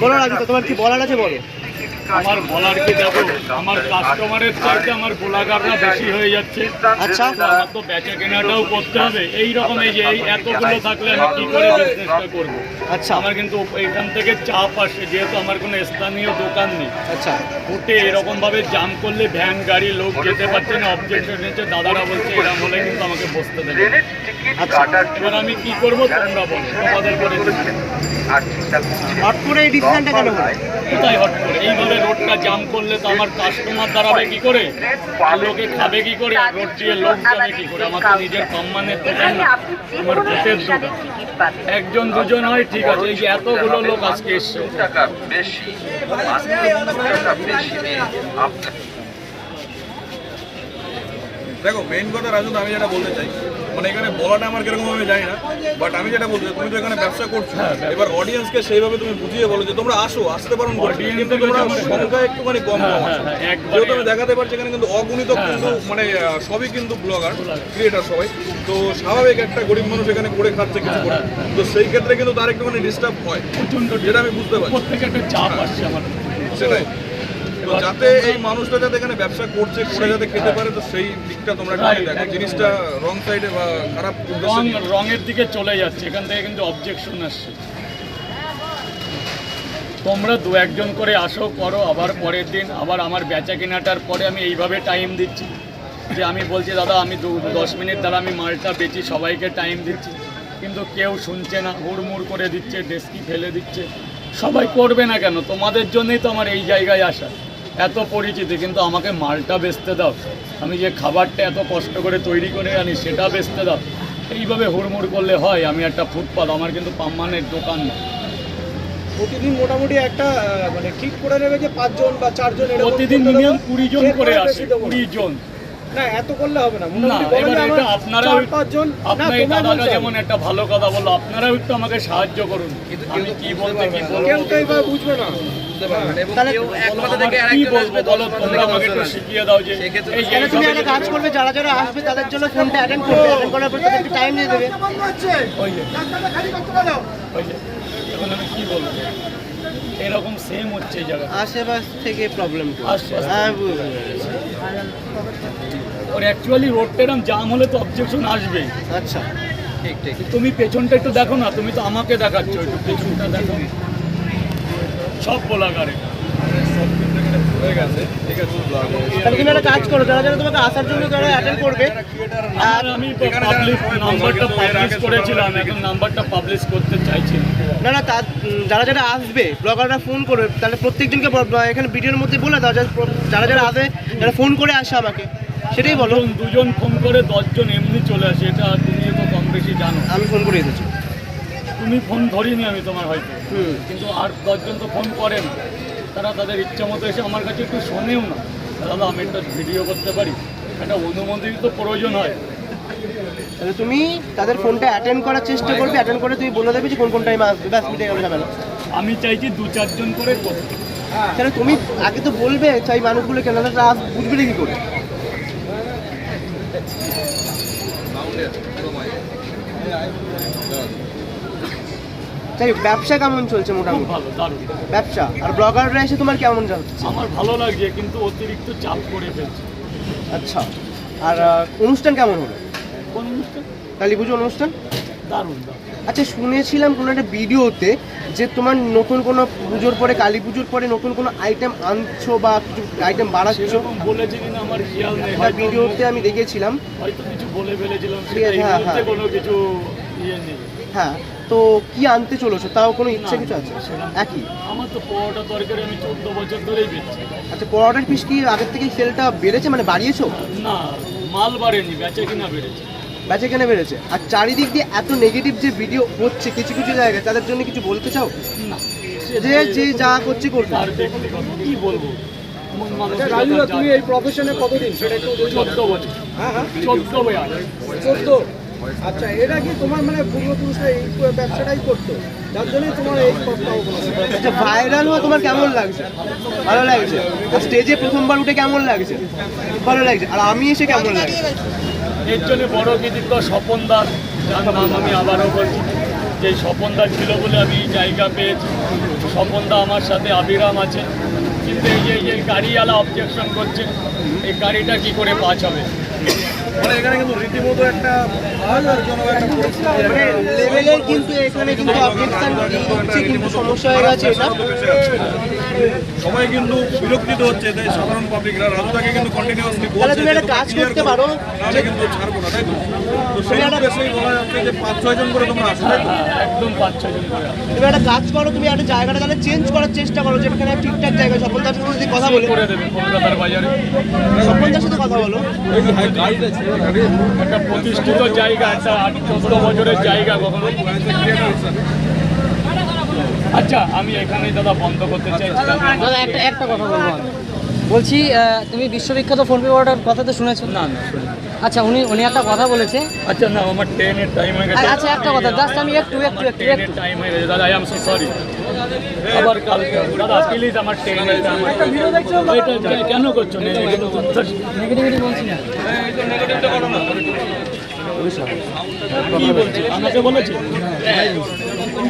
বলো না তোমার কি বলার আছে বলো। আমার বলার কি দেখো আমার কাস্টমারের চাইতে আমার গোলাগাররা বেশি হয়ে যাচ্ছে। আচ্ছা। আমার তো বেচা কেনাটাও করতে হবে। এই রকম এই যে এই এতগুলো থাকলে আমি কি করে বিজনেসটা করব? আচ্ছা। আমার কিন্তু এখান থেকে চাপ আসে যেহেতু আমার কোনো স্থানীয় দোকান নেই। আচ্ছা। ফুটে এরকম ভাবে জাম করলে ভ্যান গাড়ি লোক যেতে পারছে না অবজেকশন নিচ্ছে দাদারা বলছে এরকম হলে কিন্তু আমাকে বসতে দেবে আচ্ছা। এবার আমি কি করব তোমরা বলো তোমাদের করে হট করে এই ডিসিশনটা কেন কোথায় হট করে? এইভাবে রোডটা জাম করলে তো আমার কাস্টমার দাঁড়াবে কি করে? আর লোকে খাবে কি করে? আর রোড দিয়ে লোক যাবে কি করে? আমার তো নিজের সম্মানের দোকান না। আমার ভোটের দোকান একজন দুজন হয় ঠিক আছে। এই যে এতগুলো লোক আজকে এসছে টাকা বেশি টাকা বেশি আপনার দেখো মেইন কথা রাজু আমি যেটা বলতে চাই মানে এখানে বলাটা আমার কীরকম আমি জানি না বাট আমি যেটা বলতে তুমি তো এখানে ব্যবসা করছ। এবার অডিয়েন্সকে সেইভাবে তুমি বুঝিয়ে বলো যে তোমরা আসো আসতে পারো কিন্তু তোমরা সংখ্যা একটুখানি কম হ্যাঁ, কম হ্যাঁ, আছো হ্যাঁ, একবারে- যেহেতু আমি দেখাতে পারছি এখানে কিন্তু অগণিত কিন্তু মানে সবই কিন্তু ব্লগার ক্রিয়েটার সবাই। তো স্বাভাবিক একটা গরিব মানুষ এখানে করে খাচ্ছে কিছু করে। তো সেই ক্ষেত্রে কিন্তু তার একটুখানি ডিস্টার্ব হয়। যেটা আমি বুঝতে পারছি। একটা চাপ আসছে আমার। সেটাই। তো যাতে এই মানুষটা যাতে এখানে ব্যবসা করছে করে যাতে খেতে পারে তো সেই দিকটা তোমরা দেখো। জিনিসটা রং সাইডে বা খারাপ রং রঙের দিকে চলে যাচ্ছে এখান থেকে কিন্তু অবজেকশন আসছে। তোমরা দু একজন করে আসো করো আবার পরের দিন আবার আমার বেচা কেনাটার পরে আমি এইভাবে টাইম দিচ্ছি। যে আমি বলছি দাদা আমি দু দশ মিনিট দ্বারা আমি মালটা বেচি সবাইকে টাইম দিচ্ছি। কিন্তু কেউ শুনছে না হুড়মুড় করে দিচ্ছে ডেস্কি ফেলে দিচ্ছে। সবাই করবে না কেন? তোমাদের জন্যই তো আমার এই জায়গায় আসা। এত পরিচিতি কিন্তু আমাকে মালটা বেচতে দাও। আমি যে খাবারটা এত কষ্ট করে তৈরি করে আনি সেটা বেচতে দাও। এইভাবে হুড়মুড় করলে হয় আমি একটা ফুটপাত আমার কিন্তু পাম্মানের দোকান না। প্রতিদিন মোটামুটি একটা মানে ঠিক করে নেবে যে পাঁচজন বা চারজন প্রতিদিন মিনিমাম কুড়ি জন করে আসে না। কুড়ি জন এত করলে হবে আপনারা পাঁচজন আপনার। যেমন একটা ভালো কথা বলল আপনারাও একটু আমাকে সাহায্য করুন। আমি কি বলতে কি বলব? কেউ তো এইভাবে বুঝবে না। তাহলে আমার কি বলব? বলো তোমরা আমাকে একটু শিখিয়ে দাও যে এই তুমি একটা কাজ করবে যারা যারা আসবে তাদের জন্য ফোনটা অ্যাটেন্ড করবে। অ্যাটেন্ড করার পর তাদেরকে টাইম দিয়ে দেবে। ওই যে। ওই যে। এখন আমি কি বলব? এরকম সেম হচ্ছে জায়গা আশেপাশ থেকে প্রবলেম ওর অ্যাকচুয়ালি রোডটা এরকম জাম হলে তো অবজেকশন আসবেই। আচ্ছা। তুমি পেছনটা একটু দেখো না তুমি তো আমাকে দেখাচ্ছ একটু পেছনটা দেখো। সব কাজ করো যারা যারা তোমাকে আসার জন্য যারা অ্যাটেন্ড করবে আর আমি পাবলিশ নাম্বারটা পাবলিশ করেছিলাম এখন নাম্বারটা পাবলিশ করতে চাইছি না। যারা যারা আসবে ব্লগাররা ফোন করবে তাহলে প্রত্যেকজনকে এখানে ভিডিওর মধ্যে বলে দাও যারা যারা আসবে যারা ফোন করে আসে আমাকে সেটাই বলো। দুজন দুজন ফোন করে দশজন এমনি চলে আসে এটা তুমি তো কম বেশি জানো। আমি ফোন করে এসেছি। তুমি ফোন ধরিনি আমি তোমার হয়তো। হুম। কিন্তু আর দশজন তো ফোন করে না তারা তাদের ইচ্ছা মতো এসে আমার কাছে একটু শোনেও না। দাদা আমি একটা ভিডিও করতে পারি। একটা অনুমতির তো প্রয়োজন হয়। তাহলে তুমি তাদের ফোনটা অ্যাটেন্ড করার চেষ্টা করবে। অ্যাটেন্ড করে তুমি বলে দেবে যে কোন কোন টাইমে আসবে ব্যাস মিটে গেল ঝামেলা আমি চাইছি দু চারজন করে করতে। তাহলে তুমি আগে তো বলবে চাই মানুষগুলো কেন? তাহলে আস বুঝবে না কি করে তাই ব্যবসা কেমন চলছে মোটামুটি? ভালো দারুণ। ব্যবসা? আর ব্লগাররা এসে তোমার কেমন যাচ্ছে? আমার ভালো লাগছে কিন্তু অতিরিক্ত চাপ করে ফেলছে। আচ্ছা। আর অনুষ্ঠান কেমন হলো? কোন অনুষ্ঠান? কালী পুজো অনুষ্ঠান? দারুণ আচ্ছা শুনেছিলাম কোনো একটা ভিডিওতে যে তোমার নতুন কোনো পুজোর পরে কালী পুজোর পরে নতুন কোনো আইটেম আনছো বা কিছু আইটেম বাড়াচ্ছো? বলেছে কিনা আমার খেয়াল নেই একটা ভিডিওতে আমি দেখেছিলাম। হয়তো কিছু বলে ফেলেছিলাম ঠিক আছে, হ্যাঁ, হ্যাঁ। কোনো কিছু ইয়ে নেই। হ্যাঁ তো কি আনতে চলেছো? তাও কোনো ইচ্ছে কিছু আছে? একই? আমার তো পরোটা তরকারি আমি চোদ্দ বছর ধরেই বেচছি। আচ্ছা পরোটার পিস কি আগের থেকে সেলটা বেড়েছে? মানে বাড়িয়েছো? না মাল বাড়েনি বেচা কিনা বেড়েছে। বেচে কেনে বেড়েছে। আর চারিদিক দিয়ে এত নেগেটিভ যে ভিডিও হচ্ছে কিছু কিছু জায়গায় তাদের জন্য কিছু বলতে চাও? না যে যে যা করছে করবে। ব্যক্তিগত কি বলব? মন আচ্ছা, রাজুদা তুমি এই প্রফেশনে কতদিন? সেটা একটু চোদ্দ বছর। হ্যাঁ হ্যাঁ। চোদ্দ বছর চোদ্দ? আচ্ছা এটা কি তোমার মানে পূর্বপুরুষরা এই ব্যবসাটাই করতো? যার জন্যই তোমার এই আচ্ছা ভাইরাল হওয়া তোমার কেমন লাগছে? ভালো লাগছে? স্টেজে প্রথমবার উঠে কেমন লাগছে? ভালো লাগছে? আর আমি এসে কেমন লাগছে? এর জন্য বড় কৃতিত্ব স্বপন দাস যার নাম আমি আবারও বলছি। যে স্বপনদা ছিল বলে আমি জায়গা পেয়েছি। স্বপনদা আমার সাথে আবিরাম আছে। কিন্তু এই যে এই যে গাড়িওয়ালা অবজেকশন করছে এই গাড়িটা কি করে পাস হবে? মানে এখানে কিন্তু রীতিমতো একটা ভয়ানকজনক একটা পরিস্থিতি মানে লেভেলের কিন্তু এখানে কিন্তু অবজেকশন হচ্ছে কিন্তু সমস্যা হয়ে গেছে এটা। সবাই কিন্তু বিরক্তিত হচ্ছে তাই সাধারণ পাবলিকরা রাজুদাকে কিন্তু কন্টিনিউয়াসলি তাহলে তুমি একটা কাজ করতে করো, পারো, নাহলে কিন্তু ছাড়বো না তাই তো? তো সেই উদ্দেশ্যেই বলা যাচ্ছে যে পাঁচ ছয় জন করে তোমরা আসো তাই তো? একদম পাঁচ ছজন করে তুমি একটা কাজ করো তুমি একটা জায়গাটা তাহলে চেঞ্জ করার চেষ্টা করো যেখানে ঠিকঠাক জায়গা সফলতার সাথে কথা বলে। করে দেবে কলকাতার বাজারে। সফলতার সাথে কথা বলো। একটা প্রতিষ্ঠিত জায়গা একটা চোদ্দ বছরের জায়গা কখনো? আচ্ছা আমি এখানেই দাদা বন্ধ করতে চাইছিলাম দাদা একটা একটা কথা বলব। বলছি তুমি বিশ্ববিখ্যাত ফোন পে অর্ডার কথা তো শুনেছো? না না। আচ্ছা উনি উনি একটা কথা বলেছে। আচ্ছা না আমার ট্রেনের টাইম হয়ে গেছে। আচ্ছা একটা কথা জাস্ট আমি একটু একটু একটু ট্রেনের একটু। টাইম হয়ে গেছে। দাদা আই এম সো সরি আবার কালকে দাদা প্লিজ আমার ট্রেনের এটা কেন করছ? না নেগেটিভিটি বলছি না। কি বলছে? আমাকে বলেছে? আমি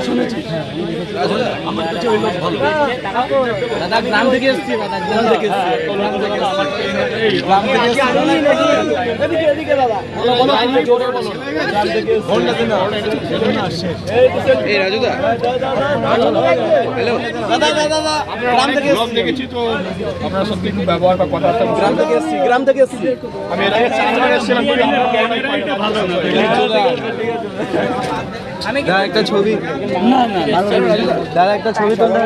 শুনেছি আমার কাছে ওই লোক ভালো দাদা গ্রাম থেকে এসছি দাদা গ্রাম থেকে এই গ্রাম থেকে দাদা দাদা দাদা গ্রাম থেকে এসেছি দেখেছি তো আপনারা সত্যি খুব ব্যবহার বা কথাবার্তা গ্রাম থেকে এসেছি গ্রাম থেকে এসেছি আমি এর আগে চারবার এসেছিলাম দাদা একটা ছবি। না না দাদা একটা ছবি তোলা